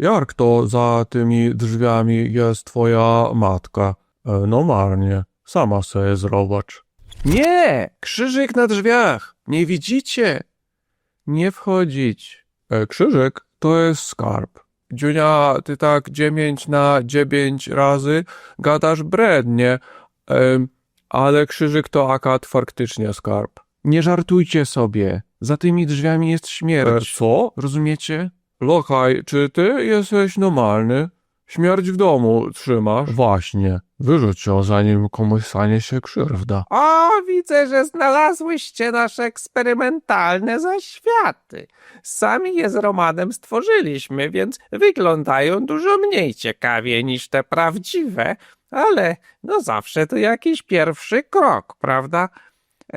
Jak to za tymi drzwiami jest twoja matka? E, no marnie, sama sobie zobacz. Nie, krzyżyk na drzwiach, nie widzicie? Nie wchodzić. E, krzyżyk to jest skarb. Dziunia, ty tak dziewięć na dziewięć razy gadasz brednie, ale krzyżyk to akad faktycznie skarb. Nie żartujcie sobie, za tymi drzwiami jest śmierć. co? Rozumiecie? Lokaj, czy ty jesteś normalny? Śmierć w domu trzymasz? Właśnie. Wyrzuć ją, zanim komuś stanie się krzywda. O, widzę, że znalazłyście nasze eksperymentalne zaświaty. Sami je z Romanem stworzyliśmy, więc wyglądają dużo mniej ciekawie niż te prawdziwe, ale no zawsze to jakiś pierwszy krok, prawda?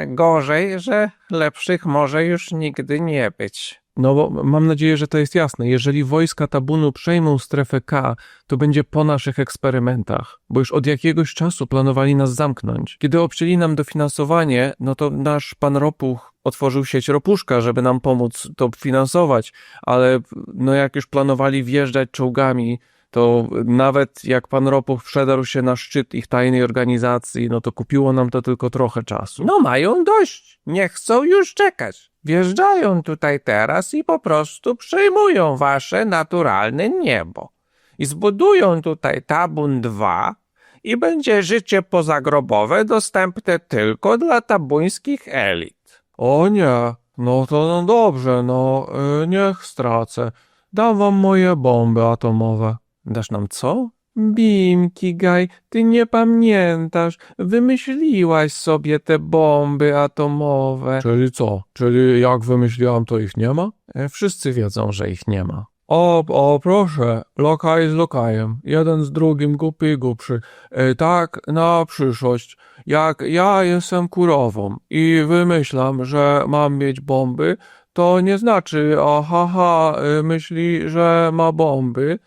Gorzej, że lepszych może już nigdy nie być. No bo mam nadzieję, że to jest jasne. Jeżeli wojska Tabunu przejmą strefę K, to będzie po naszych eksperymentach, bo już od jakiegoś czasu planowali nas zamknąć. Kiedy obcięli nam dofinansowanie, no to nasz pan Ropuch otworzył sieć Ropuszka, żeby nam pomóc to finansować, ale no jak już planowali wjeżdżać czołgami, to nawet jak pan Ropuch przedarł się na szczyt ich tajnej organizacji, no to kupiło nam to tylko trochę czasu. No mają dość, nie chcą już czekać. Wjeżdżają tutaj teraz i po prostu przejmują wasze naturalne niebo. I zbudują tutaj Tabun 2 i będzie życie pozagrobowe dostępne tylko dla tabuńskich elit. O nie, no to no dobrze, no y, niech stracę. Dam wam moje bomby atomowe. Dasz nam co? Bimki, Gaj, ty nie pamiętasz. Wymyśliłaś sobie te bomby atomowe. Czyli co? Czyli jak wymyśliłam, to ich nie ma? E, Wszyscy wiedzą, że ich nie ma. O, o, proszę, lokaj z lokajem, jeden z drugim głupi i głupszy. E, tak na przyszłość, jak ja jestem kurową i wymyślam, że mam mieć bomby, to nie znaczy, o haha, e, myśli, że ma bomby,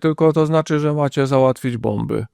tylko to znaczy, że macie załatwić bomby.